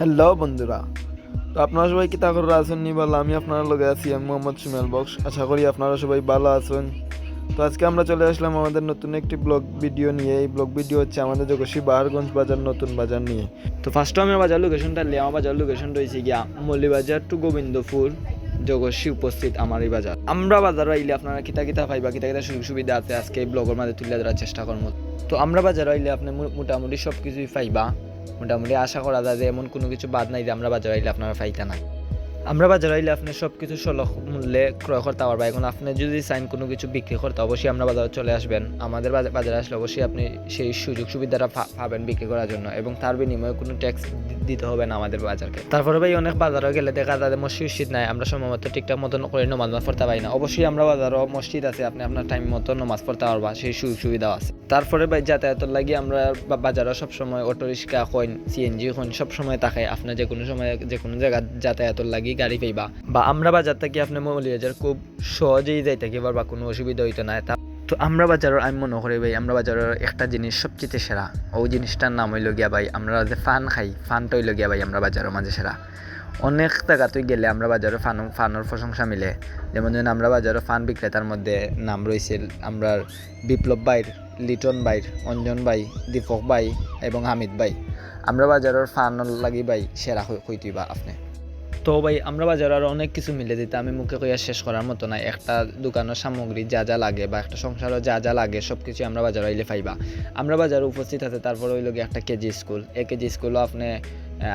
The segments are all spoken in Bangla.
হ্যালো বন্ধুরা, তো আপনারা সবাই কি করে আছেন নি বলো? আমি আপনার লগে আছি আমি মোহাম্মদ সুমেল বক্স। আশা করি আপনারা সবাই ভালো আছেন। তো আজকে আমরা চলে আসলাম আমাদের নতুন একটি ব্লগ ভিডিও নিয়ে। এই ব্লগ ভিডিও হচ্ছে আমাদের জগসী বাহারগঞ্জ বাজার নতুন বাজার নিয়ে। তো ফার্স্ট আমি বাজার লোকেশনটা লিয়া বাজার লোকেশন রয়েছে গিয়া মল্লিবাজার টু গোবিন্দপুর। জগসী উপস্থিত আমার এই বাজার। আমরা বাজার আইলে আপনারা কিতা কিতা পাইবা, কিতা কিতা সুযোগ সুবিধা আছে, আজকে এই ব্লগের মাঝে তুলে ধরার চেষ্টা করব। তো আমরা বাজার আইলে আপনি মোটামুটি সব কিছুই পাইবা। মোটামুটি আশা করা যায় যে এমন কোনো কিছু বাদ নাই যে আমরা বাজার আইলে আপনারা পাইতা না। আমরা বাজার আইলে আপনি সব কিছু সুলভ মূল্যে ক্রয় করতে পারবা। এখন আপনি যদি চাইন কোনো কিছু বিক্রি করতে, অবশ্যই আমরা বাজারে চলে আসবেন। আমাদের বাজারে আসলে অবশ্যই আপনি সেই সুযোগ সুবিধাটা পাবেন বিক্রি করার জন্য এবং তার বিনিময়ে কোনো ট্যাক্স দিতে হবে না আমাদের বাজারকে। তারপরে ভাই অনেক বাজারে গেলে দেখা যায় মসজিদ নাই, আমরা সময় মতো ঠিকঠাক মতন করে নমাজ পড়তে পারি না। অবশ্যই আমরা বাজারও মসজিদ আছে, আপনি আপনার টাইম মতো নমাজ পড়তে পারবা, সেই সুযোগ সুবিধাও আছে। তারপরে ভাই যাতায়াতের লাগি আমরা বা- বাজারে সবসময় অটো, রিক্সা কইন সিএনজি কইন সবসময় থাকে আপনার যে কোনো সময় যে কোনো জায়গা যাতায়াতের লাগি গাড়ি পাইবা। বা আমরা বাজার থেকে আপনি মৌলিবাজার খুব সহজেই যাই থাকি, বা কোনো অসুবিধা হইতো না তা তো আমরা বাজারের, আমি মনে করি ভাই, আমরা বাজারের একটা জিনিস সবচেয়ে সেরা। ওই জিনিসটার নাম হইল গিয়া ভাই, আমরা যে ফান খাই ফানটা হইল গিয়া ভাই, আমরা বাজারের মাঝে সেরা। অনেক জায়গাতেই গেলে আমরা বাজারে ফান, ফানোর প্রশংসা মিলে। যেমন ধরুন আমরা বাজারে ফান বিক্রেতার মধ্যে নাম রয়েছে, আমরা বিপ্লব বাইর লিটন বাইর অঞ্জন বাই দীপক বাই এবং হামিদ বাই আমরা বাজারের ফান লাগি ভাই, সেরা হইতিবা আপনি। তো ভাই, আমরা বাজারে আরও অনেক কিছু মিলে দিতে, আমি মুখে কইয়া শেষ করার মতো নাই। একটা দোকানের সামগ্রী যা যা লাগে বা একটা সংসারও যা যা লাগে সব কিছু আমরা বাজারে আইলে পাইবা। আমরা বাজারে উপস্থিত আছে, তারপর হইল গিয়ে একটা কেজি স্কুল। এ কেজি স্কুলও আপনি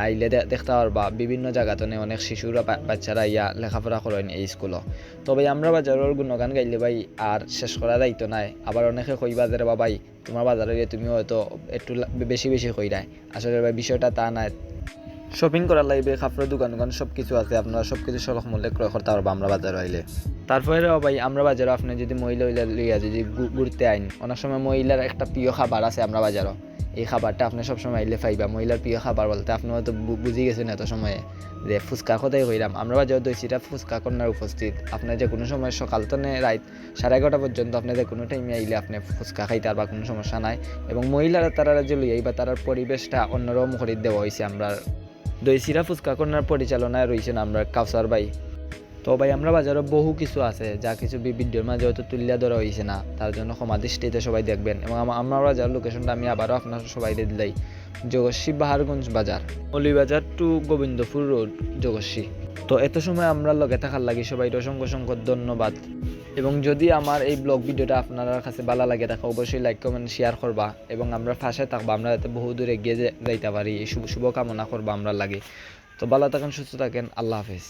আইলে দেখতে পারবা, বিভিন্ন জায়গাতে অনেক শিশুরা বাচ্চারা ইয়া লেখাপড়া করেন এই স্কুলও। তবে আমরা বাজারের গুণগান গাইলে ভাই, আর শেষ করা দায়িত্ব নাই। আবার অনেকে কইবা যে বা ভাই, তোমার বাজারে তুমি হয়তো একটু বেশি বেশি কইরাই আসলে ভাই, বিষয়টা তা নাই। শপিং করার লাগবে কাপড়ের দোকান দোকান সব কিছু আছে, আপনারা সব কিছু সলভ মূল্যে ক্রয় করতে পারব আমরা বাজারে আইলে। তারপরে ভাই, আমরা বাজারে আপনি যদি মহিলা উইলা লইয়া যদি ঘুরতে আইন, অনেক সময় মহিলার একটা প্রিয় খাবার আছে আমরা বাজারও। এই খাবারটা আপনি সবসময় আইলে পাইবা, মহিলার প্রিয় খাবার বলতে আপনি হয়তো বুঝি গেছেন এত সময়ে যে ফুচকা কোথায় কইরাম। আমরা বাজারে দইছিটা ফুচকা কন্যার উপস্থিত। আপনার যে কোনো সময় সকাল তো রাত সাড়ে এগারোটা পর্যন্ত আপনি যে কোনো টাইমে আইলে আপনি ফুচকা খাইতে আর বা কোনো সমস্যা নাই। এবং মহিলারা তারা যে লইয়াই বা তার পরিবেশটা অন্যরকম করে দেওয়া হয়েছে আমরা দই সিরা ফুচকা কর্নার পরিচালনায় রয়েছেন আমরা কাউসার ভাই তো ভাই আমরা বাজারে বহু কিছু আছে, যা কিছু ভিডিওর মাঝে হয়তো তুলিয়া ধরা হয়েছে না। তার জন্য দৃষ্টিতে সবাই দেখবেন। এবং আমরা বাজার লোকেশনটা আমি আবারও আপনার সবাই দিলাই। জগস্বী বাহারগঞ্জ বাজার বাজার টু গোবিন্দপুর রোড জগস্বী তো এত সময় আমরা লগে থাকার লাগি সবাই অসংখ্য অসংখ্য ধন্যবাদ। এবং যদি আমার এই ব্লগ ভিডিওটা আপনার কাছে ভালো লাগে থাকে অবশ্যই লাইক কমেন্ট শেয়ার করবা এবং আমরা পাশে থাকব, আমরা যাতে বহু দূরে এগিয়ে যাইতে পারি। এই শুভ শুভকামনা করবা আমরা লাগে। তো ভালো থাকেন, সুস্থ থাকেন, আল্লাহ হাফেজ।